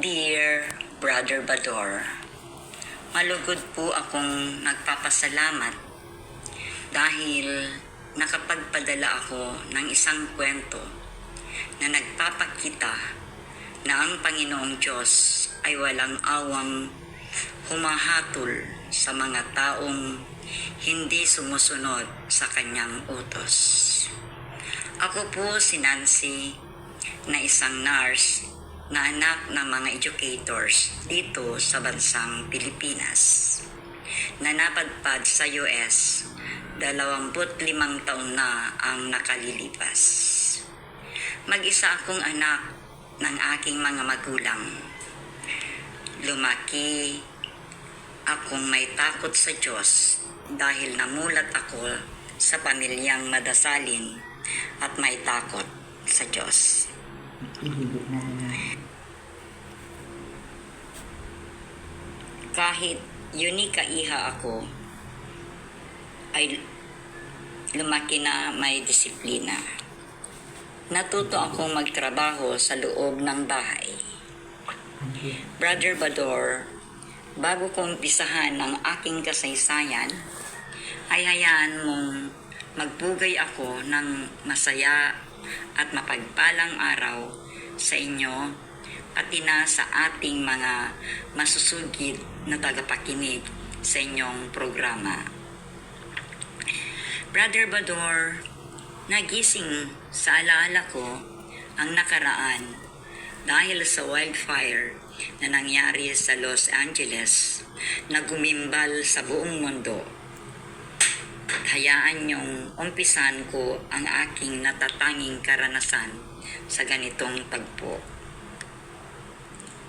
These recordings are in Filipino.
Dear Brother Bador, malugod po akong nagpapasalamat dahil nakapagpadala ako ng isang kwento na nagpapakita na ang Panginoong Diyos ay walang awang humahatol sa mga taong hindi sumusunod sa kanyang utos. Ako po si Nancy na isang nurse na anak ng mga educators dito sa bansang Pilipinas na napadpad sa US 25 taon na ang nakalilipas. Mag-isa akong anak ng aking mga magulang. Lumaki akong may takot sa Diyos dahil namulat ako sa pamilyang madasalin at may takot sa Diyos. Ihigit na na. Kahit unika iha ako, ay lumaki na may disiplina. Natuto akong magtrabaho sa loob ng bahay. Brother Bador, bago kong pisahan ang aking kasaysayan, ay hayaan mong magbugay ako ng masaya at mapagpalang araw sa inyo pati na sa ating mga masusugid na tagapakinig sa inyong programa. Brother Bador, nagising sa alaala ko ang nakaraan dahil sa wildfire na nangyari sa Los Angeles na gumimbal sa buong mundo. Hayaan niyong umpisan ko ang aking natatanging karanasan sa ganitong tagpo.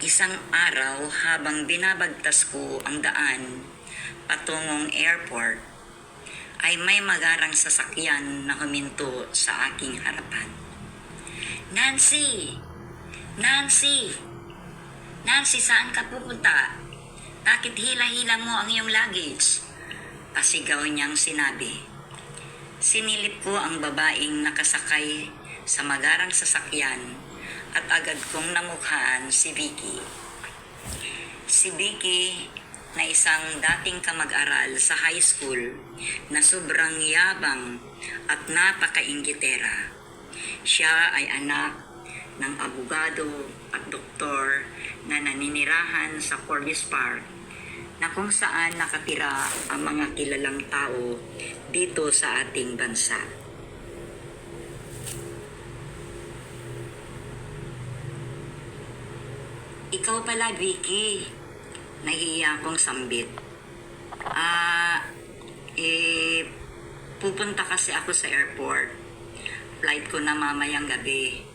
Isang araw habang binabagtas ko ang daan patungong airport, ay may magarang sasakyan na huminto sa aking harapan. Nancy! Nancy! Nancy, saan ka pupunta? Bakit hila-hila mo ang iyong luggage? Pasigaw niyang sinabi. Sinilip ko ang babaeng nakasakay sa magarang sasakyan at agad kong namukhaan si Vicky. Si Vicky na isang dating kamag-aral sa high school na sobrang yabang at napakaingitera. Siya ay anak ng abogado at doktor na naninirahan sa Corliss Park na kung saan nakatira ang mga kilalang tao dito sa ating bansa. Ikaw pala, Vicky. Nahihiya akong sambit. Ah, eh, pupunta kasi ako sa airport. Flight ko na mamayang gabi.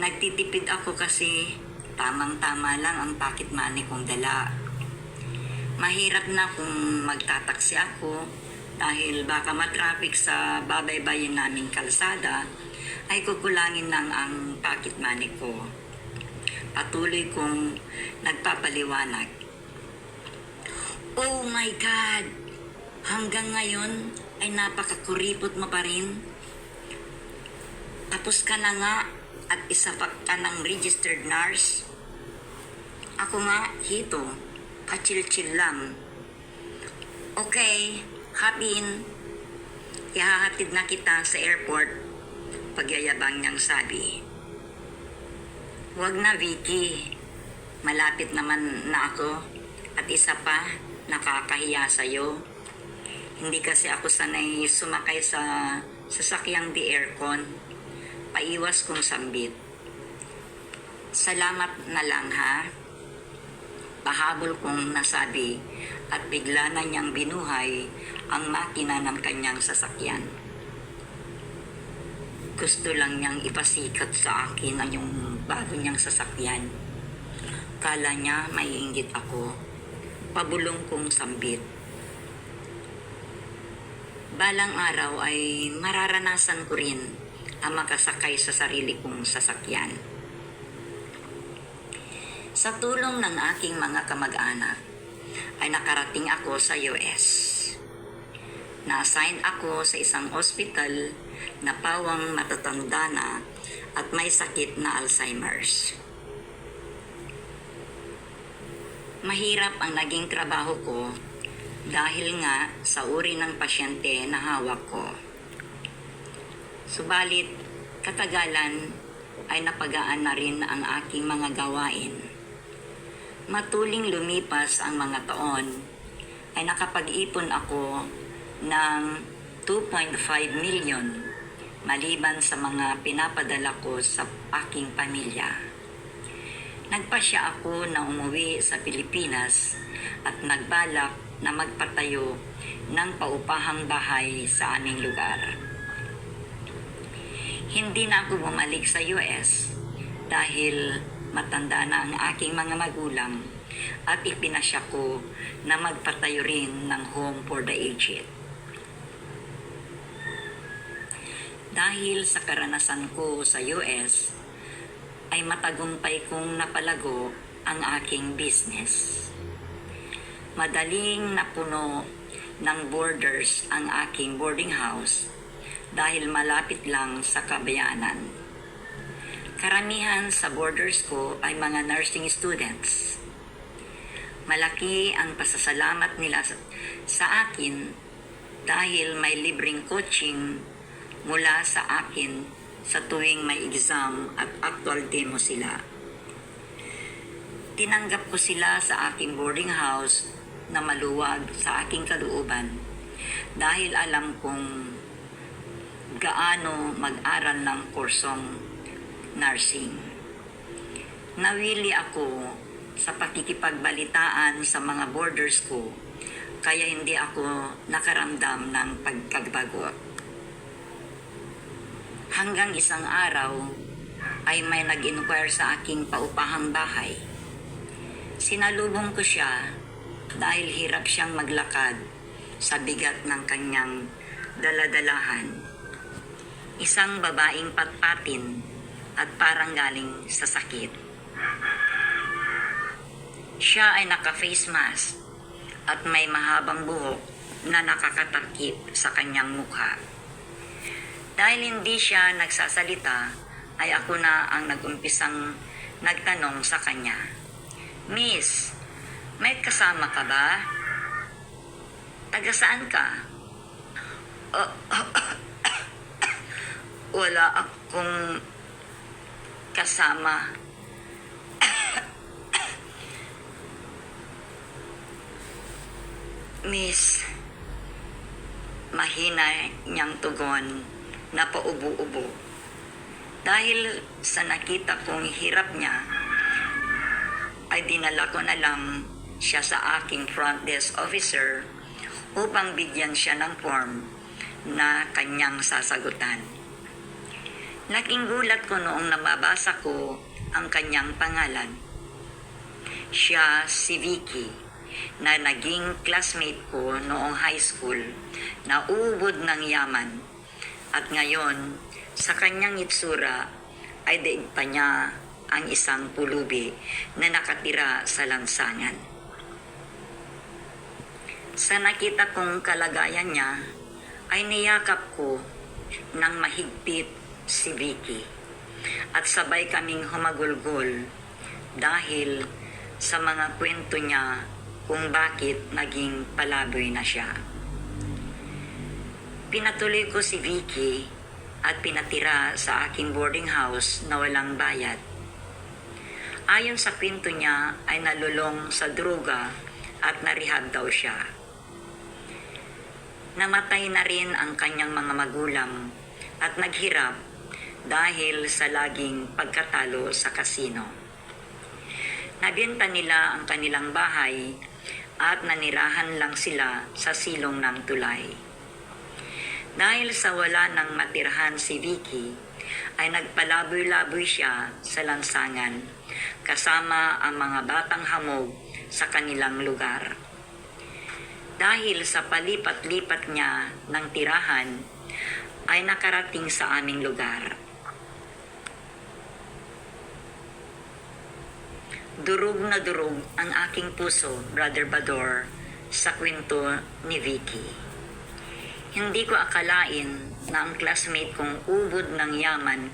Nagtitipid ako kasi tamang-tama lang ang pocket money kong dala. Mahirap na kung magtataksi ako dahil baka matraffic sa babaybayin naming kalsada ay kukulangin lang ang pocket money ko. Patuloy kong nagpapaliwanag. Oh my God! Hanggang ngayon ay napakakuripot mo pa rin. Tapos ka na nga at isa pa ka ng registered nurse. Ako nga, hito, kachil-chill lang. Okay, hapin. Ihahatid na kita sa airport. Pagyayabang niyang sabi. Huwag na, Vicky. Malapit naman na ako. At isa pa, nakakahiya sa'yo. Hindi kasi ako sanay sumakay sa sasakyang di aircon. Paiwas kong sambit. Salamat na lang ha. Pahabol kong nasabi at bigla na niyang binuhay ang makina ng kanyang sasakyan. Gusto lang niyang ipasikat sa akin ang yung bago niyang sasakyan. Kala niya may inggit ako. Pabulong kong sambit. Balang araw ay mararanasan ko rin ang makasakay sa sarili kong sasakyan. Sa tulong ng aking mga kamag-anak, ay nakarating ako sa US. Na-assign ako sa isang ospital na pawang matatanda na at may sakit na Alzheimer's. Mahirap ang naging trabaho ko dahil nga sa uri ng pasyente na hawak ko. Subalit, katagalan ay napagaan na rin ang aking mga gawain. Matuling lumipas ang mga taon, ay nakapag-ipon ako ng 2.5 million maliban sa mga pinapadala ko sa aking pamilya. Nagpasya ako na umuwi sa Pilipinas at nagbalak na magpatayo ng paupahang bahay sa aming lugar. Hindi na ako bumalik sa US dahil matanda na ang aking mga magulang at ipinasya ko na magpatayo rin ng home for the aged. Dahil sa karanasan ko sa US, ay matagumpay kong napalago ang aking business. Madaling napuno ng boarders ang aking boarding house dahil malapit lang sa kabayanan. Karamihan sa boarders ko ay mga nursing students. Malaki ang pasasalamat nila sa akin dahil may libreng coaching mula sa akin sa tuwing may exam at actual demo sila. Tinanggap ko sila sa aking boarding house na maluwag sa aking kalooban dahil alam kong gaano mag-aral ng kursong nursing. Nawili ako sa pakikipagbalitaan sa mga boarders ko kaya hindi ako nakaramdam ng pagkagbago. Hanggang isang araw ay may nag-inquire sa aking paupahang bahay. Sinalubong ko siya dahil hirap siyang maglakad sa bigat ng kanyang daladalahan. Isang babaeng patpatin at parang galing sa sakit. Siya ay naka-face mask at may mahabang buhok na nakakatakip sa kanyang mukha. Dahil hindi siya nagsasalita, ay ako na ang nagumpisang nagtanong sa kanya. Miss, may kasama ka ba? Taga saan ka? "Ah, wala akong kasama. Miss, mahina niyang tugon na paubo-ubo. Dahil sa nakita kong hirap niya, ay dinala ko na lang siya sa aking front desk officer upang bigyan siya ng form na kanyang sasagutan. Laking gulat ko noong nababasa ko ang kanyang pangalan. Siya si Vicky na naging classmate ko noong high school na ubod ng yaman at ngayon sa kanyang itsura ay daig pa niya ang isang pulubi na nakatira sa lansangan. Sa nakita kong kalagayan niya, ay niyakap ko ng mahigpit si Vicky at sabay kaming humagulgol dahil sa mga kwento niya kung bakit naging palaboy na siya. Pinatuloy ko si Vicky at pinatira sa aking boarding house na walang bayad. Ayon sa kwento niya ay nalulong sa droga at narehab daw siya. Namatay na rin ang kanyang mga magulang at naghirap dahil sa laging pagkatalo sa kasino. Nabenta nila ang kanilang bahay at nanirahan lang sila sa silong ng tulay. Dahil sa wala ng matirhan si Vicky, ay nagpalaboy-laboy siya sa lansangan kasama ang mga batang hamog sa kanilang lugar. Dahil sa palipat-lipat niya ng tirahan, ay nakarating sa aming lugar. Durog na durog ang aking puso, Brother Bador, sa kwento ni Vicky. Hindi ko akalain na ang classmate kong ubod ng yaman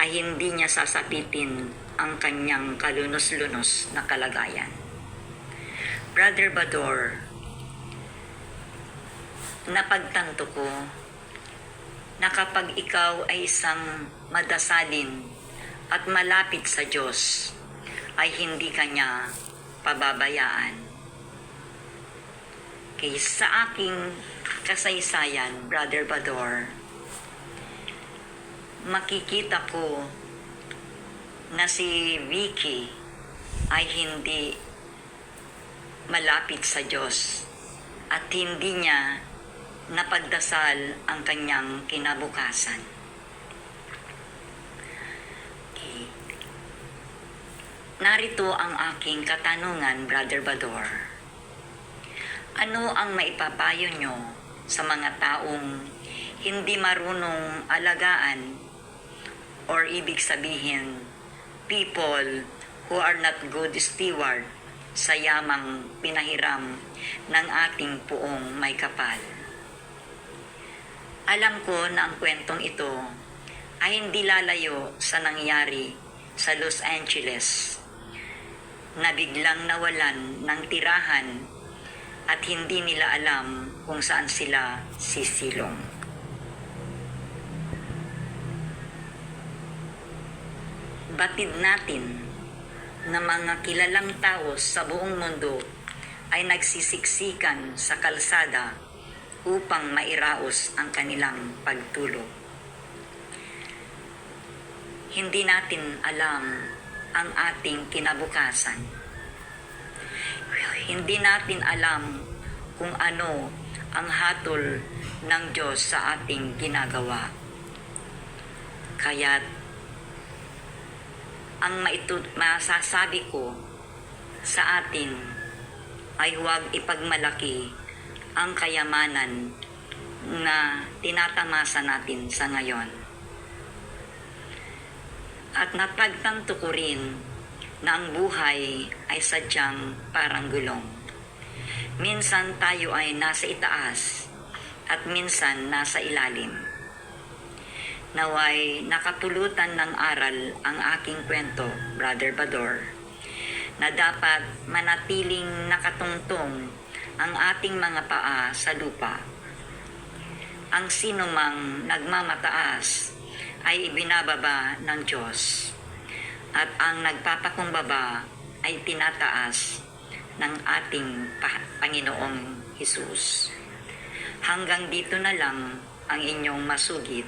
ay hindi niya sasapitin ang kanyang kalunos-lunos na kalagayan. Brother Bador, napagtanto ko na kapag ikaw ay isang madasalin at malapit sa Diyos, ay hindi kanya pababayaan. Okay, sa aking kasaysayan, Brother Bador, makikita ko na si Vicky ay hindi malapit sa Diyos at hindi niya napagdasal ang kanyang kinabukasan. Okay. Narito ang aking katanungan, Brother Bador. Ano ang maipapayo nyo sa mga taong hindi marunong alagaan or ibig sabihin, people who are not good steward sa yamang pinahiram ng ating puong may kapal. Alam ko na ang kwentong ito ay hindi lalayo sa nangyari sa Los Angeles na biglang nawalan ng tirahan at hindi nila alam kung saan sila sisilong. Batid natin na mga kilalang tao sa buong mundo ay nagsisiksikan sa kalsada upang mairaos ang kanilang pagtulog. Hindi natin alam ang ating kinabukasan. Hindi natin alam kung ano ang hatol ng Diyos sa ating ginagawa. Kaya't ang maitu- masasabi ko sa atin ay huwag ipagmalaki ang kayamanan na tinatamasa natin sa ngayon. At napagtanto ko rin na ang buhay ay sadyang parang gulong. Minsan tayo ay nasa itaas at minsan nasa ilalim. Naway nakapulutan ng aral ang aking kwento, Brother Bador, na dapat manatiling nakatungtong ang ating mga paa sa lupa. Ang sinumang nagmamataas ay ibinababa ng Diyos at ang nagpapakumbaba ay tinataas ng ating pa- Panginoong Hesus. Hanggang dito na lang ang inyong masugid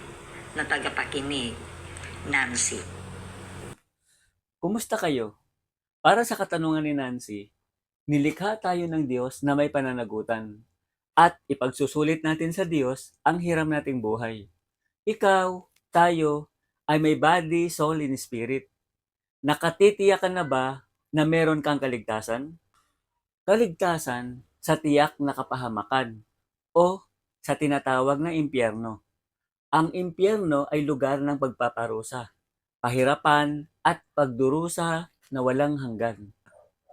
na tagapakinig, Nancy. Kumusta kayo? Para sa katanungan ni Nancy, nilikha tayo ng Diyos na may pananagutan at ipagsusulit natin sa Diyos ang hiram nating buhay. Ikaw, tayo, ay may body, soul, and spirit. Nakatitiyakan na ba na meron kang kaligtasan? Kaligtasan sa tiyak na kapahamakan o sa tinatawag na impyerno. Ang impyerno ay lugar ng pagpaparusa, pahirapan at pagdurusa na walang hanggan.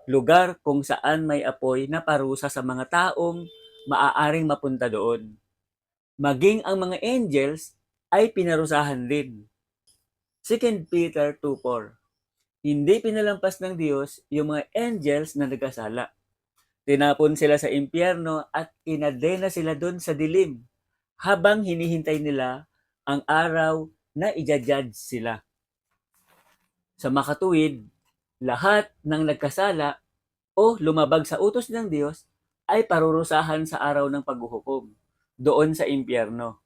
Lugar kung saan may apoy na parusa sa mga taong maaaring mapunta doon. Maging ang mga angels ay pinarusahan din. 2 Peter 2.4 Hindi pinalampas ng Diyos yung mga angels na nagkasala. Tinapon sila sa impyerno at kinadena sila doon sa dilim habang hinihintay nila ang araw na ijajudge sila. Sa makatuwid, lahat ng nagkasala o lumabag sa utos ng Diyos ay parurusahan sa araw ng paghuhukom doon sa impyerno.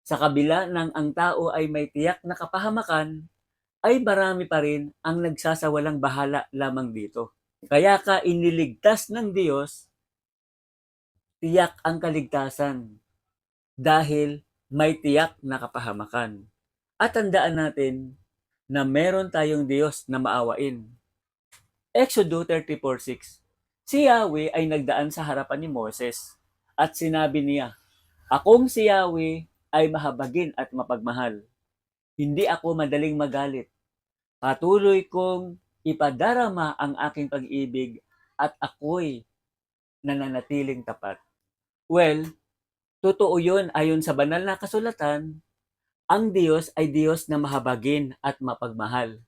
Sa kabila ng ang tao ay may tiyak na kapahamakan, ay marami pa rin ang nagsasawalang bahala lamang dito. Kaya ka iniligtas ng Diyos, tiyak ang kaligtasan dahil may tiyak na kapahamakan. At tandaan natin na meron tayong Diyos na maawain. Exodo 34.6 Si Yahweh ay nagdaan sa harapan ni Moses at sinabi niya, Akong si Yahweh ay mahabagin at mapagmahal. Hindi ako madaling magalit. Patuloy kong ipadarama ang aking pag-ibig at ako'y nananatiling tapat. Well, totoo yun ayon sa banal na kasulatan Ang Diyos ay Diyos na mahabagin at mapagmahal.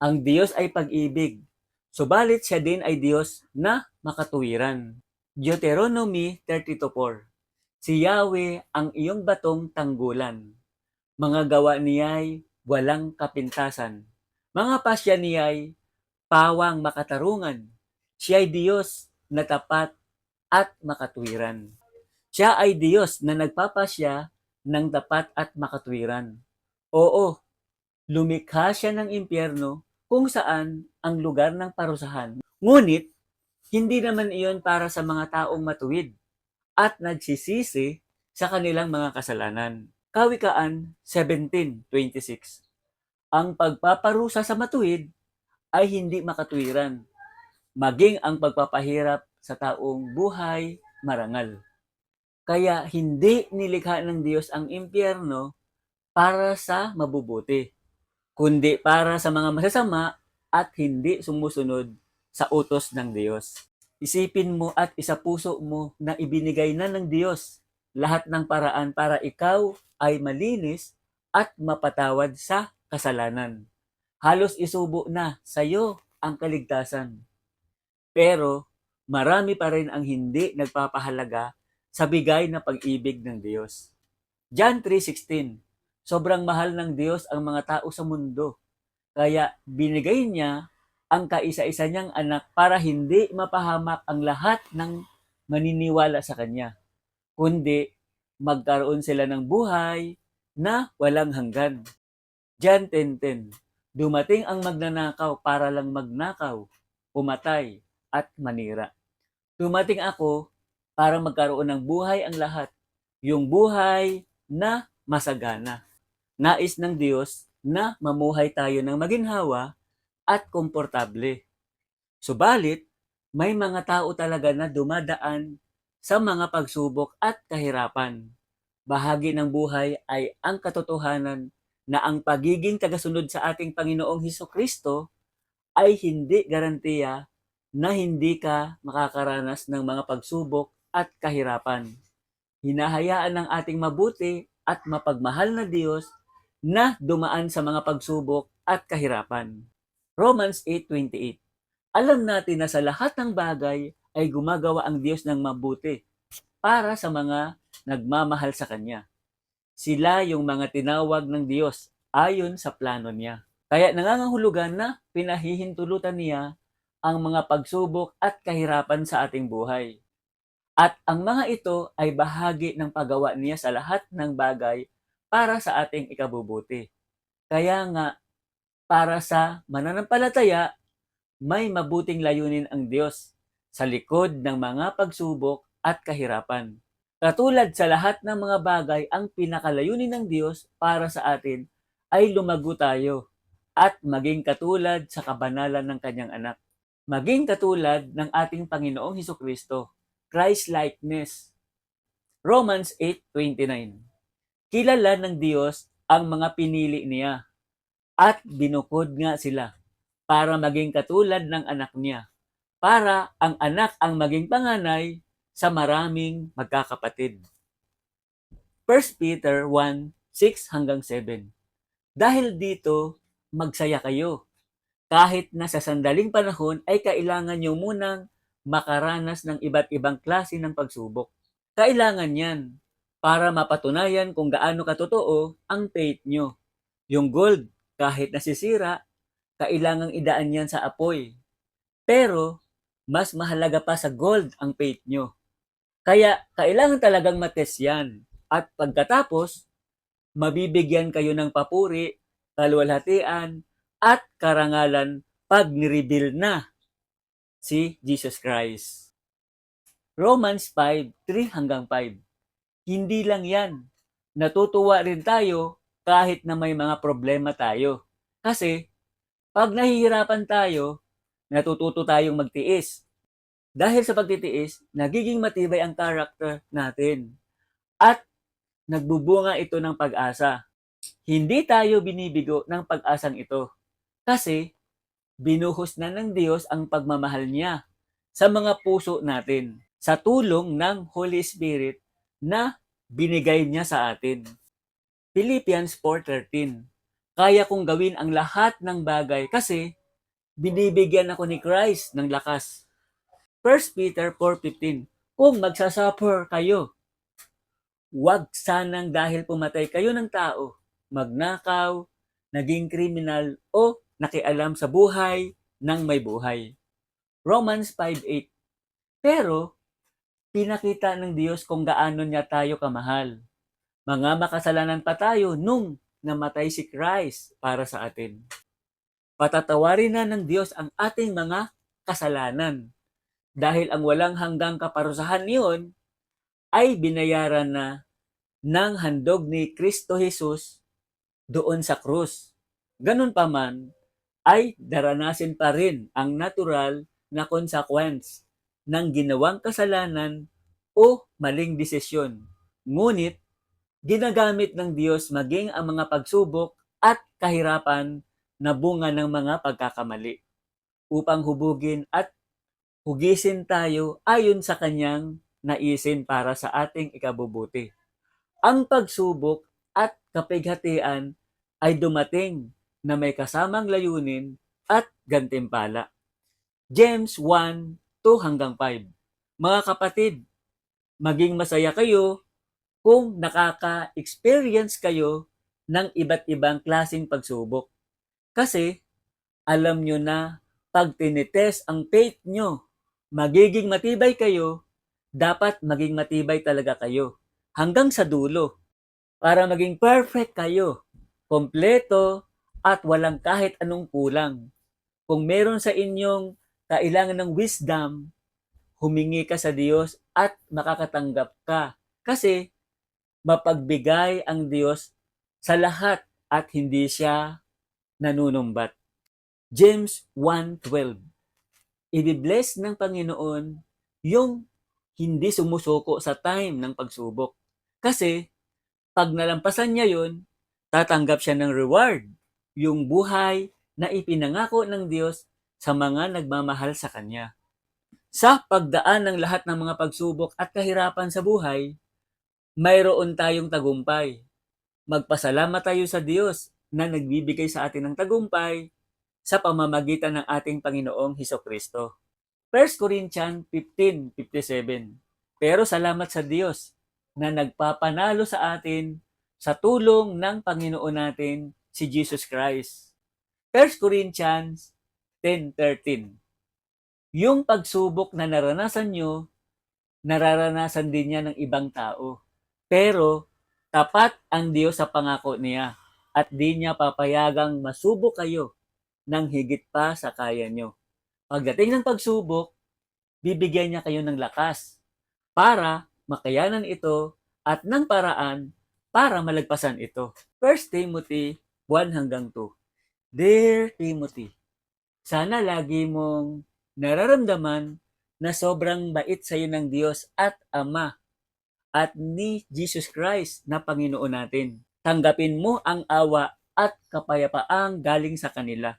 Ang Diyos ay pag-ibig. Subalit siya din ay Diyos na makatuwiran. Deuteronomy 32.4 Si Yahweh ang iyong batong tanggulan. Mga gawa niya'y walang kapintasan. Mga pasya niya'y pawang makatarungan. Siya ay Diyos na tapat at makatwiran. Siya ay Diyos na nagpapasya ng tapat at makatwiran. Oo, lumikha siya ng impyerno kung saan ang lugar ng parusahan. Ngunit, hindi naman iyon para sa mga taong matuwid at nagsisisi sa kanilang mga kasalanan. Kawikaan 17.26 Ang pagpaparusa sa matuwid ay hindi makatwiran, maging ang pagpapahirap sa taong buhay marangal. Kaya hindi nilikha ng Diyos ang impyerno para sa mabubuti, kundi para sa mga masasama at hindi sumusunod sa utos ng Diyos. Isipin mo at isapuso mo na ibinigay na ng Diyos lahat ng paraan para ikaw ay malinis at mapatawad sa kasalanan. Halos isubo na sa iyo ang kaligtasan. Pero marami pa rin ang hindi nagpapahalaga sa bigay na pag-ibig ng Diyos. John 3.16 Sobrang mahal ng Diyos ang mga tao sa mundo. Kaya binigay niya ang kaisa-isa niyang anak para hindi mapahamak ang lahat ng maniniwala sa Kanya. Kundi magkaroon sila ng buhay na walang hanggan. John 10.10 Dumating ang magnanakaw para lang magnakaw, pumatay, at manira. Dumating ako para magkaroon ng buhay ang lahat. Yung buhay na masagana. Nais ng Diyos na mamuhay tayo ng maginhawa at komportable. Subalit, may mga tao talaga na dumadaan sa mga pagsubok at kahirapan. Bahagi ng buhay ay ang katotohanan na ang pagiging tagasunod sa ating Panginoong Heso Kristo ay hindi garantiya na hindi ka makakaranas ng mga pagsubok at kahirapan. Hinahayaan ng ating mabuti at mapagmahal na Diyos na dumaan sa mga pagsubok at kahirapan. Romans 8.28 Alam natin na sa lahat ng bagay ay gumagawa ang Diyos ng mabuti para sa mga nagmamahal sa Kanya. Sila yung mga tinawag ng Diyos ayon sa plano niya. Kaya nangangahulugan na pinahihintulutan niya ang mga pagsubok at kahirapan sa ating buhay. At ang mga ito ay bahagi ng paggawa niya sa lahat ng bagay para sa ating ikabubuti. Kaya nga, para sa mananampalataya, may mabuting layunin ang Diyos sa likod ng mga pagsubok at kahirapan. Katulad sa lahat ng mga bagay, ang pinakalayunin ng Diyos para sa atin ay lumago tayo at maging katulad sa kabanalan ng kanyang anak. Maging katulad ng ating Panginoong Heso Kristo, Christ-likeness. Romans 8.29 Kilala ng Diyos ang mga pinili niya at binukod nga sila para maging katulad ng anak niya, para ang anak ang maging panganay sa maraming magkakapatid. 1 Peter 1, 6 hanggang 7 Dahil dito, magsaya kayo. Kahit na sa sandaling panahon ay kailangan nyo munang makaranas ng iba't ibang klase ng pagsubok. Kailangan yan para mapatunayan kung gaano katotoo ang faith nyo. Yung gold, kahit nasisira, kailangang idaan yan sa apoy. Pero, mas mahalaga pa sa gold ang faith nyo. Kaya, kailangan talagang mates yan. At pagkatapos, mabibigyan kayo ng papuri, kaluwalhatian, at karangalan pag nireveal na si Jesus Christ. Romans 5, 3 hanggang 5 hindi lang yan. Natutuwa rin tayo kahit na may mga problema tayo. Kasi, pag nahihirapan tayo, natututo tayong magtiis. Dahil sa pagtitiis, nagiging matibay ang character natin. At nagbubunga ito ng pag-asa. Hindi tayo binibigo ng pag-asang ito. Kasi, binuhos na ng Diyos ang pagmamahal niya sa mga puso natin sa tulong ng Holy Spirit na binigay niya sa atin. Philippians 4.13 Kaya kong gawin ang lahat ng bagay kasi binibigyan ako ni Christ ng lakas. 1 Peter 4.15 Kung magsasuffer kayo, huwag sanang dahil pumatay kayo ng tao, magnakaw, naging kriminal o nakialam sa buhay ng may buhay. Romans 5.8 Pero, pinakita ng Diyos kung gaano niya tayo kamahal. Mga makasalanan pa tayo nung namatay si Christ para sa atin. Patatawarin na ng Diyos ang ating mga kasalanan. Dahil ang walang hanggang kaparusahan niyon ay binayaran na ng handog ni Kristo Jesus doon sa krus. Ganun pa man, ay daranasin pa rin ang natural na consequence ng ginawang kasalanan o maling desisyon. Ngunit, ginagamit ng Diyos maging ang mga pagsubok at kahirapan na bunga ng mga pagkakamali upang hubugin at hugisin tayo ayon sa kanyang naisin para sa ating ikabubuti. Ang pagsubok at kapighatian ay dumating na may kasamang layunin at gantimpala. James 1, 2 hanggang 5 Mga kapatid, maging masaya kayo kung nakaka-experience kayo ng iba't ibang klasing pagsubok. Kasi alam nyo na pag tinitest ang faith nyo, magiging matibay kayo, dapat maging matibay talaga kayo hanggang sa dulo para maging perfect kayo, kompleto at walang kahit anong kulang. Kung meron sa inyong kailangan ng wisdom, humingi ka sa Diyos at makakatanggap ka. Kasi mapagbigay ang Diyos sa lahat at hindi siya nanunumbat. James 1.12 Ibibless ng Panginoon yung hindi sumusuko sa time ng pagsubok. Kasi pag nalampasan niya yun, tatanggap siya ng reward, yung buhay na ipinangako ng Diyos sa mga nagmamahal sa Kanya. Sa pagdaan ng lahat ng mga pagsubok at kahirapan sa buhay, mayroon tayong tagumpay. Magpasalamat tayo sa Diyos na nagbibigay sa atin ng tagumpay sa pamamagitan ng ating Panginoong Heso Kristo. 1 Corinthians 15.57 Pero salamat sa Diyos na nagpapanalo sa atin sa tulong ng Panginoon natin si Jesus Christ. 1 Corinthians 10.13 Yung pagsubok na naranasan nyo, nararanasan din niya ng ibang tao. Pero tapat ang Diyos sa pangako niya at di niya papayagang masubok kayo ng higit pa sa kaya nyo. Pagdating ng pagsubok, bibigyan niya kayo ng lakas para makayanan ito at ng paraan para malagpasan ito. 1 Timothy 1 hanggang 2 Dear Timothy, sana lagi mong nararamdaman na sobrang bait sa iyo ng Diyos at Ama at ni Jesus Christ na Panginoon natin. Tanggapin mo ang awa at kapayapaang galing sa kanila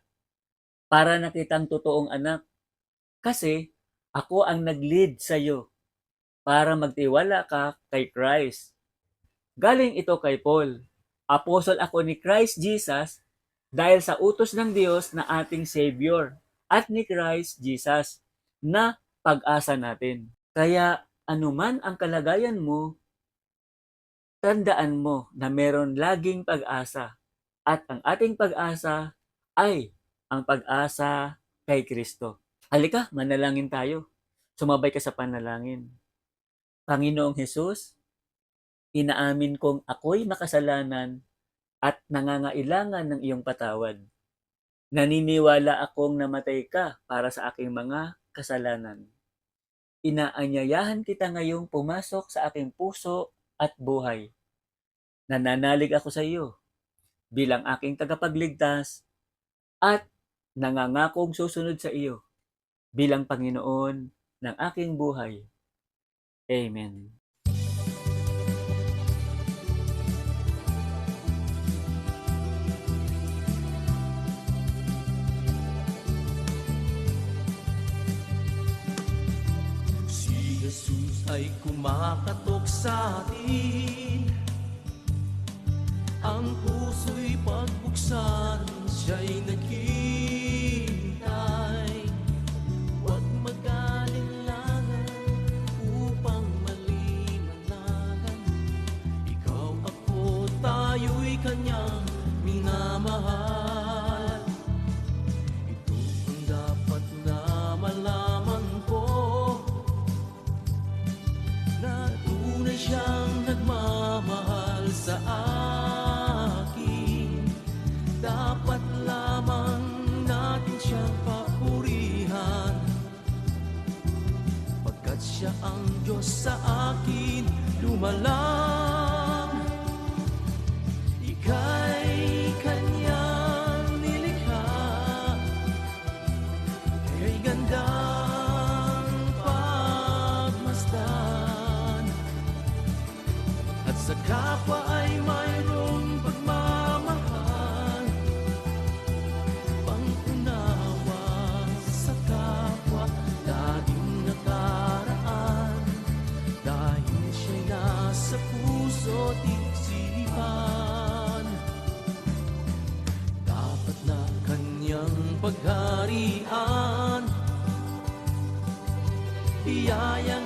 para nakitang totoong anak. Kasi ako ang nag-lead sa iyo para magtiwala ka kay Christ. Galing ito kay Paul. Apostle ako ni Christ Jesus dahil sa utos ng Diyos na ating Savior at ni Christ Jesus na pag-asa natin. Kaya anuman ang kalagayan mo, tandaan mo na meron laging pag-asa at ang ating pag-asa ay ang pag-asa kay Kristo. Halika, manalangin tayo. Sumabay ka sa panalangin. Panginoong Hesus, inaamin kong ako'y makasalanan at nangangailangan ng iyong patawad. Naniniwala akong namatay ka para sa aking mga kasalanan. Inaanyayahan kita ngayong pumasok sa aking puso at buhay. Nananalig ako sa iyo bilang aking tagapagligtas at nangangakong susunod sa iyo bilang Panginoon ng aking buhay. Amen. Jesus ay kumakatok sa atin. Ang puso'y pagbuksan Siya'y naghihintay siya ang Diyos sa akin. Lumalang Messiah.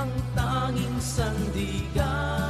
ang tanging sandigan.